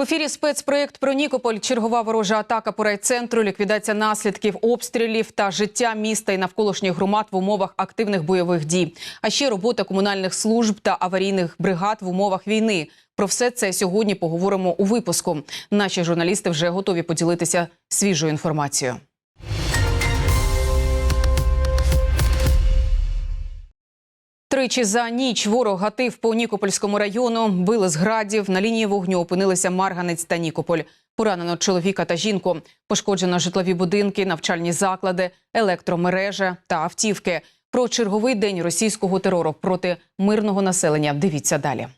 В ефірі спецпроєкт про Нікополь. Чергова ворожа атака по райцентру, ліквідація наслідків обстрілів та життя міста і навколишніх громад в умовах активних бойових дій. А ще робота комунальних служб та аварійних бригад в умовах війни. Про все це сьогодні поговоримо у випуску. Наші журналісти вже готові поділитися свіжою інформацією. Тричі за ніч ворог гатив по Нікопольському району, били з градів. На лінії вогню опинилися Марганець та Нікополь. Поранено чоловіка та жінку. Пошкоджено житлові будинки, навчальні заклади, електромережа та автівки. Про черговий день російського терору проти мирного населення. Дивіться далі.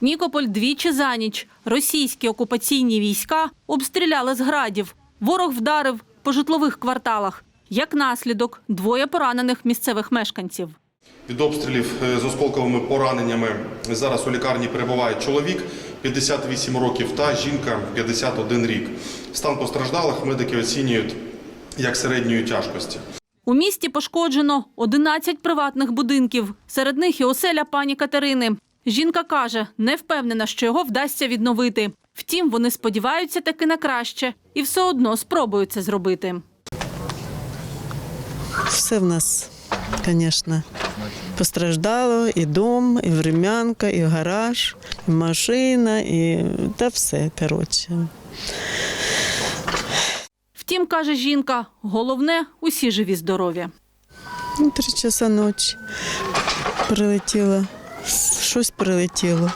Нікополь двічі за ніч. Російські окупаційні війська обстріляли з градів. Ворог вдарив по житлових кварталах. Як наслідок, двоє поранених місцевих мешканців. Від обстрілів е, з осколковими пораненнями зараз у лікарні перебуває чоловік 58 років та жінка 51 рік. Стан постраждалих медики оцінюють як середньої тяжкості. У місті пошкоджено 11 приватних будинків. Серед них і оселя пані Катерини. Жінка каже, не впевнена, що його вдасться відновити. Втім, вони сподіваються таки на краще і все одно спробують це зробити. Все в нас, звісно, постраждало і дом, і времянка, і гараж, і машина, і та все, коротше. Втім, каже жінка, головне усі живі здорові. Ну, три часа ночі прилетіло, щось прилетіло.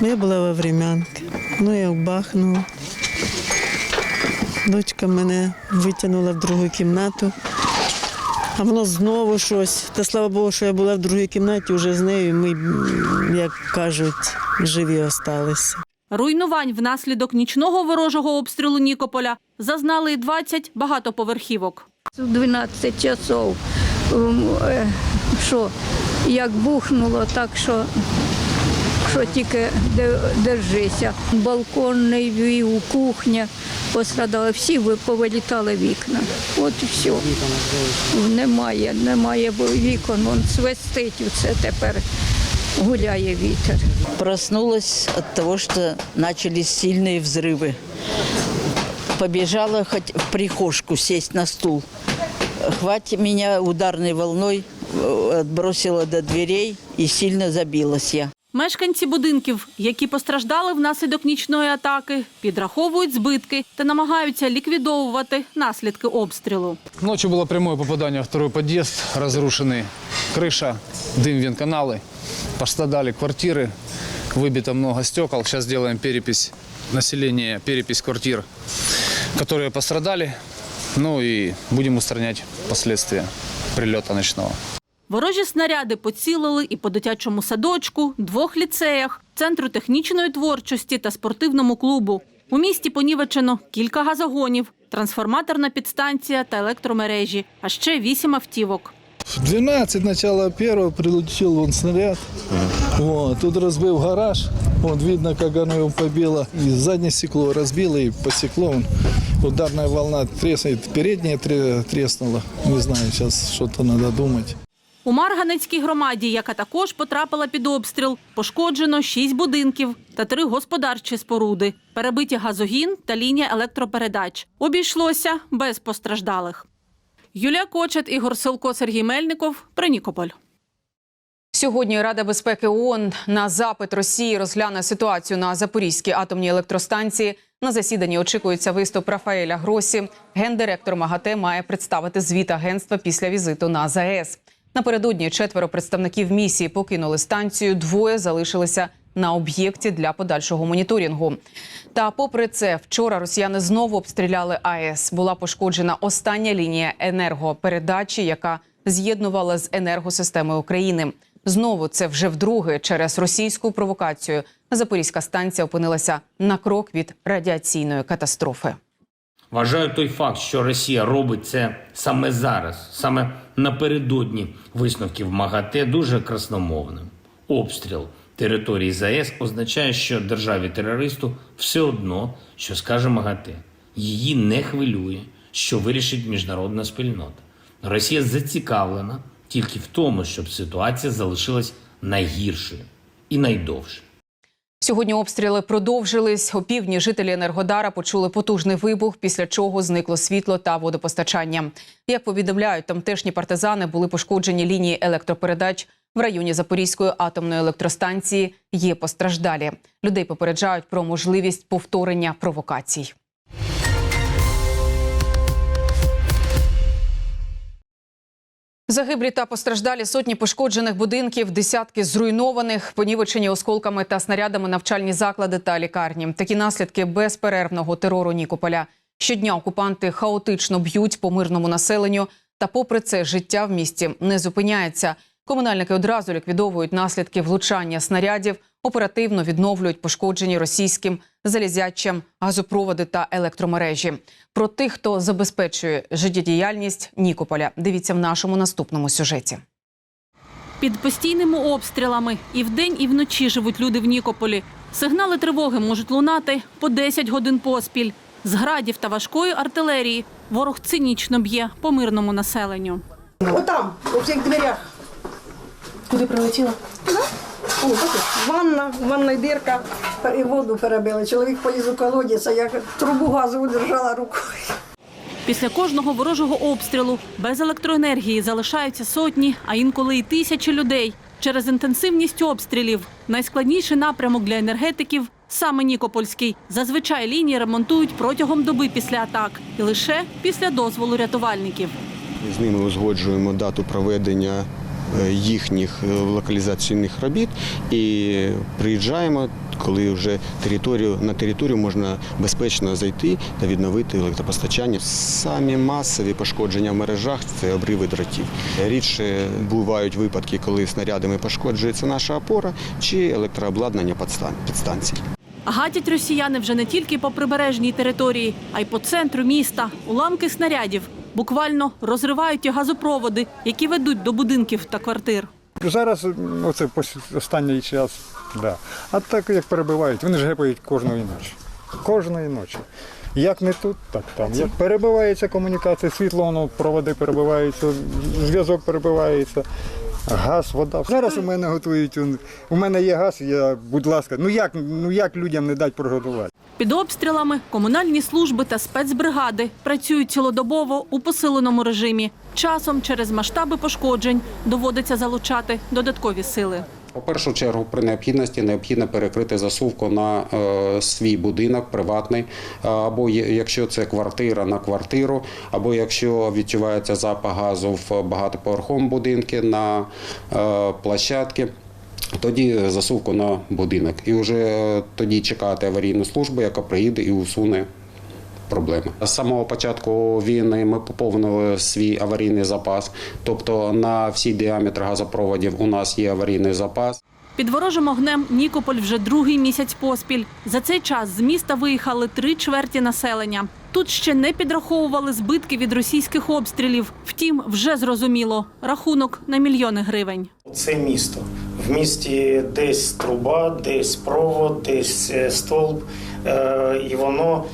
Ну, Я була во времянці, ну як бахнуло. Дочка мене витягнула в другу кімнату, а воно знову щось. Та слава Богу, що я була в другій кімнаті вже з нею. і Ми, як кажуть, живі осталися. Руйнувань внаслідок нічного ворожого обстрілу Нікополя зазнали й 20 багатоповерхівок. В 12 часов, ем, е, що як бухнуло, так що, що тільки де- держися. Балконний вів, кухня пострадали, всі ви- повилітали вікна. От і все. Немає, немає бо вікон, вон свистить все тепер гуляє вітер. Проснулась от того, что начались сильные взрывы. Побежала хоть в прихожку сесть на стул. Хватит меня ударной волной э, отбросила до дверей и сильно забилась я. Мешканці будинків, які постраждали внаслідок нічної атаки, підраховують збитки та намагаються ліквідовувати наслідки обстрілу. Ночью было прямое попадание в второй подъезд, разрушены крыша, дым, вентканалы, пострадали квартиры, выбито много стекол. Сейчас делаем перепись населения, перепись квартир, которые пострадали. Ну и будем устранять последствия прилета ночного. Ворожі снаряди поцілили і по дитячому садочку, двох ліцеях, центру технічної творчості та спортивному клубу. У місті понівечено кілька газогонів, трансформаторна підстанція та електромережі, а ще вісім автівок. В 12 начало первого прилетел вон снаряд. Вот, тут разбил гараж. Вот видно, как оно его побило. И заднее стекло разбило и посекло. Вон Ударная волна тре- треснуло. Не знаю, сейчас что-то надо думать. У Марганецькій громаді, яка також потрапила під обстріл, пошкоджено шість будинків та три господарчі споруди, перебиті газогін та лінія електропередач. Обійшлося без постраждалих. Юлія Кочет, Ігор Силко, Сергій Мельников. Про Нікополь. Сьогодні Рада безпеки ООН на запит Росії розгляне ситуацію на Запорізькій атомній електростанції. На засіданні очікується виступ Рафаеля Гросі. Гендиректор МАГАТЕ має представити звіт агентства після візиту на ЗАЕС. Напередодні четверо представників місії покинули станцію. Двоє залишилися на об'єкті для подальшого моніторингу. Та, попри це, вчора росіяни знову обстріляли АЕС. Була пошкоджена остання лінія енергопередачі, яка з'єднувала з енергосистемою України. Знову це вже вдруге через російську провокацію. Запорізька станція опинилася на крок від радіаційної катастрофи. Вважаю той факт, що Росія робить це саме зараз, саме напередодні висновків МАГАТЕ, дуже красномовним. Обстріл території ЗАЕС означає, що державі-терористу все одно, що скаже МАГАТЕ. Її не хвилює, що вирішить міжнародна спільнота. Росія зацікавлена тільки в тому, щоб ситуація залишилась найгіршою і найдовше. Сьогодні обстріли продовжились. Опівдні жителі Енергодара почули потужний вибух, після чого зникло світло та водопостачання. Як повідомляють, тамтешні партизани були пошкоджені лінії електропередач в районі Запорізької атомної електростанції. Є постраждалі. Людей попереджають про можливість повторення провокацій. Загиблі та постраждалі сотні пошкоджених будинків, десятки зруйнованих, понівечені осколками та снарядами навчальні заклади та лікарні. Такі наслідки безперервного терору Нікополя. Щодня окупанти хаотично б'ють по мирному населенню. Та, попри це, життя в місті не зупиняється. Комунальники одразу ліквідовують наслідки влучання снарядів, оперативно відновлюють пошкоджені російським залізячим газопроводи та електромережі. Про тих, хто забезпечує життєдіяльність Нікополя, дивіться в нашому наступному сюжеті. Під постійними обстрілами і вдень, і вночі живуть люди в Нікополі. Сигнали тривоги можуть лунати по 10 годин поспіль. З градів та важкої артилерії ворог цинічно б'є по мирному населенню. Отам, у всіх дверях. Куди прилетіло? О, бачиш, ванна, ванна дирка, і воду перебили. Чоловік поліз у колодязь, а я трубу газову держала рукою. Після кожного ворожого обстрілу без електроенергії залишаються сотні, а інколи і тисячі людей. Через інтенсивність обстрілів найскладніший напрямок для енергетиків саме Нікопольський. Зазвичай лінії ремонтують протягом доби після атак і лише після дозволу рятувальників. З ними узгоджуємо дату проведення їхніх е, локалізаційних робіт і приїжджаємо, коли вже територію на територію можна безпечно зайти та відновити електропостачання. Самі масові пошкодження в мережах це обриви дротів. Рідше бувають випадки, коли снарядами пошкоджується наша опора чи електрообладнання підстанцій. Гатять росіяни вже не тільки по прибережній території, а й по центру міста. Уламки снарядів буквально розривають і газопроводи, які ведуть до будинків та квартир. Зараз оце останній час, да. А так як перебивають, вони ж гепають кожної ночі. Кожної ночі. Як не тут, так там. Як перебивається комунікація, світло, воно, проводи перебиваються, зв'язок перебивається, газ, вода. Зараз у мене готують. У мене є газ, я, будь ласка, ну як, ну як людям не дати приготувати? Під обстрілами комунальні служби та спецбригади працюють цілодобово у посиленому режимі. Часом через масштаби пошкоджень доводиться залучати додаткові сили. У першу чергу, при необхідності необхідно перекрити засувку на е, свій будинок приватний, е, або якщо це квартира на квартиру, або якщо відчувається запах газу в багатоповерховому будинку на е, площадці. Тоді засувку на будинок. І вже тоді чекати аварійну службу, яка приїде і усуне проблеми. З самого початку війни ми поповнили свій аварійний запас. Тобто на всі діаметри газопроводів у нас є аварійний запас. Під ворожим огнем Нікополь вже другий місяць поспіль. За цей час з міста виїхали три чверті населення. Тут ще не підраховували збитки від російських обстрілів. Втім, вже зрозуміло рахунок на мільйони гривень. Це місто. В місті десь труба, десь провод, десь е, стовп. Е, І воно,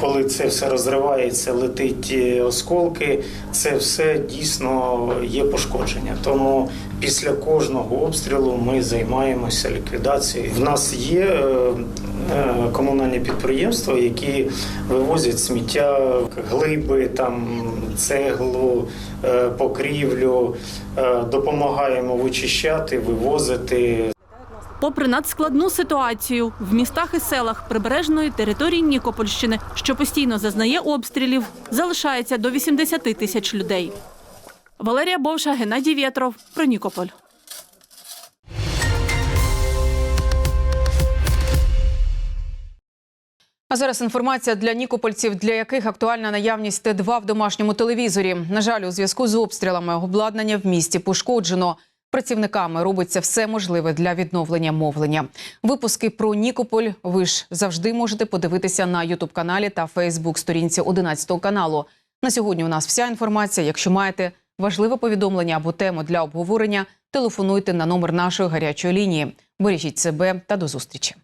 коли це все розривається, летить е, осколки, це все дійсно є пошкодження. Тому після кожного обстрілу ми займаємося ліквідацією. В нас є е, е, комунальні підприємства, які вивозять сміття, глиби, там цеглу, е, покрівлю, е, допомагаємо вичищати, вивозити. Попри надскладну ситуацію в містах і селах прибережної території Нікопольщини, що постійно зазнає обстрілів, залишається до 80 тисяч людей. Валерія Бовша, Геннадій Вєтров про Нікополь. А зараз інформація для нікопольців, для яких актуальна наявність Т2 в домашньому телевізорі. На жаль, у зв'язку з обстрілами обладнання в місті пошкоджено. Працівниками робиться все можливе для відновлення мовлення. Випуски про Нікополь ви ж завжди можете подивитися на Ютуб каналі та Фейсбук сторінці 11 каналу. На сьогодні у нас вся інформація. Якщо маєте важливе повідомлення або тему для обговорення, телефонуйте на номер нашої гарячої лінії. Бережіть себе та до зустрічі.